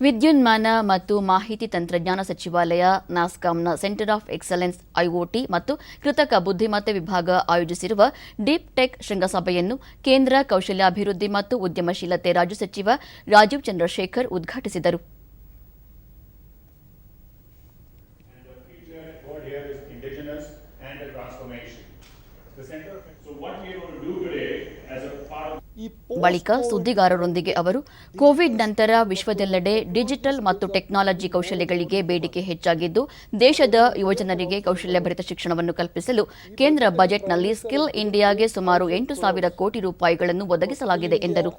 ವಿದ್ಯುನ್ಮಾನ ಮತ್ತು ಮಾಹಿತಿ ತಂತ್ರಜ್ಞಾನ ಸಚಿವಾಲಯ, ನಾಸ್ಕಾಂನ ಸೆಂಟರ್ ಆಫ್ ಎಕ್ಸಲೆನ್ಸ್, ಐಒಟಿ ಮತ್ತು ಕೃತಕ ಬುದ್ಧಿಮತ್ತೆ ವಿಭಾಗ ಆಯೋಜಿಸಿರುವ ಡೀಪ್ ಟೆಕ್ ಶೃಂಗಸಭೆಯನ್ನು ಕೇಂದ್ರ ಕೌಶಲ್ಯಾಭಿವೃದ್ಧಿ ಮತ್ತು ಉದ್ಯಮಶೀಲತೆ ರಾಜ್ಯ ಸಚಿವ ರಾಜೀವ್ ಚಂದ್ರಶೇಖರ್ ಉದ್ಘಾಟಿಸಿದರು. ಬಳಿಕ ಸುದ್ದಿಗಾರರೊಂದಿಗೆ ಅವರು ಕೋವಿಡ್ ನಂತರ ವಿಶ್ವದೆಲ್ಲೆಡೆ ಡಿಜಿಟಲ್ ಮತ್ತು ಟೆಕ್ನಾಲಜಿ ಕೌಶಲ್ಯಗಳಿಗೆ ಬೇಡಿಕೆ ಹೆಚ್ಚಾಗಿದ್ದು ದೇಶದ ಯುವಜನರಿಗೆ ಕೌಶಲ್ಯಭರಿತ ಶಿಕ್ಷಣವನ್ನು ಕಲ್ಪಿಸಲು ಕೇಂದ್ರ ಬಜೆಟ್ನಲ್ಲಿ ಸ್ಕಿಲ್ ಇಂಡಿಯಾಗೆ ಸುಮಾರು ಎಂಟು ಸಾವಿರ ಕೋಟಿ ರೂಪಾಯಿಗಳನ್ನು ಒದಗಿಸಲಾಗಿದೆ ಎಂದರು.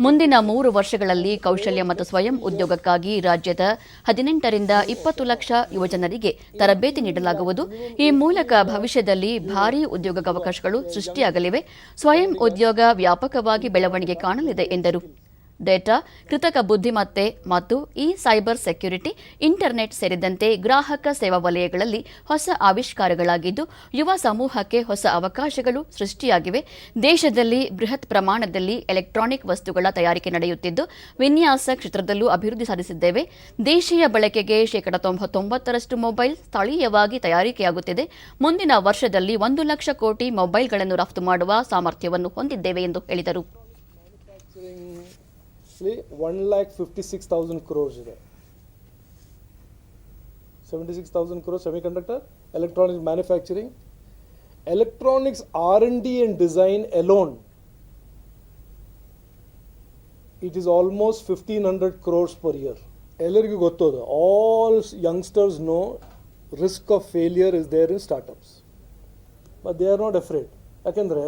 ಮುಂದಿನ ಮೂರು ವರ್ಷಗಳಲ್ಲಿ ಕೌಶಲ್ಯ ಮತ್ತು ಸ್ವಯಂ ಉದ್ಯೋಗಕ್ಕಾಗಿ ರಾಜ್ಯದ ಹದಿನೆಂಟರಿಂದ ಇಪ್ಪತ್ತು ಲಕ್ಷ ಯುವಜನರಿಗೆ ತರಬೇತಿ ನೀಡಲಾಗುವುದು. ಈ ಮೂಲಕ ಭವಿಷ್ಯದಲ್ಲಿ ಭಾರೀ ಉದ್ಯೋಗಾವಕಾಶಗಳು ಸೃಷ್ಟಿಯಾಗಲಿವೆ. ಸ್ವಯಂ ಉದ್ಯೋಗ ವ್ಯಾಪಕವಾಗಿ ಬೆಳವಣಿಗೆ ಕಾಣಲಿದೆ ಎಂದರು. ಡೇಟಾ, ಕೃತಕ ಬುದ್ಧಿಮತ್ತೆ ಮತ್ತು ಇ ಸೈಬರ್ ಸೆಕ್ಯುರಿಟಿ, ಇಂಟರ್ನೆಟ್ ಸೇರಿದಂತೆ ಗ್ರಾಹಕ ಸೇವಾ ವಲಯಗಳಲ್ಲಿ ಹೊಸ ಆವಿಷ್ಕಾರಗಳಾಗಿದ್ದು, ಯುವ ಸಮೂಹಕ್ಕೆ ಹೊಸ ಅವಕಾಶಗಳು ಸೃಷ್ಟಿಯಾಗಿವೆ. ದೇಶದಲ್ಲಿ ಬೃಹತ್ ಪ್ರಮಾಣದಲ್ಲಿ ಎಲೆಕ್ಟ್ರಾನಿಕ್ ವಸ್ತುಗಳ ತಯಾರಿಕೆ ನಡೆಯುತ್ತಿದ್ದು, ವಿನ್ಯಾಸ ಕ್ಷೇತ್ರದಲ್ಲೂ ಅಭಿವೃದ್ಧಿ ಸಾಧಿಸಿದ್ದೇವೆ. ದೇಶೀಯ ಬಳಕೆಗೆ ಶೇಕಡ ತೊಂಬತ್ತೊಂಬತ್ತರಷ್ಟು ಮೊಬೈಲ್ ಸ್ಥಳೀಯವಾಗಿ ತಯಾರಿಕೆಯಾಗುತ್ತಿದೆ. ಮುಂದಿನ ವರ್ಷದಲ್ಲಿ ಒಂದು ಲಕ್ಷ ಕೋಟಿ ಮೊಬೈಲ್ಗಳನ್ನು ರಫ್ತು ಮಾಡುವ ಸಾಮರ್ಥ್ಯವನ್ನು ಹೊಂದಿದ್ದೇವೆ ಎಂದು ಹೇಳಿದರು. One lakh fifty six thousand crores ಇದೆ. Seventy six thousand crore semiconductor electronics manufacturing electronics R N D and design alone it is almost fifteen hundred crores per year ಎಲ್ಲರಿಗೂ ಗೊತ್ತೋದು. All youngsters no risk of failure is there in startups but they are not afraid ಯಾಕೆಂದರೆ,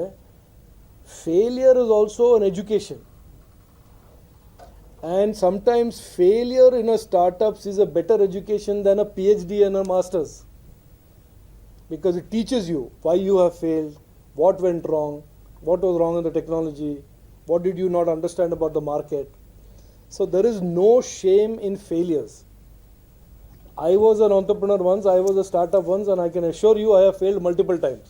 failure is also an education. And sometimes failure in a startups is a better education than a phd and a masters. Because it teaches you why you have failed what went wrong what was wrong in the technology what did you not understand about the market. So there is no shame in failures. I was an entrepreneur once i was a startup once and i can assure you i have failed multiple times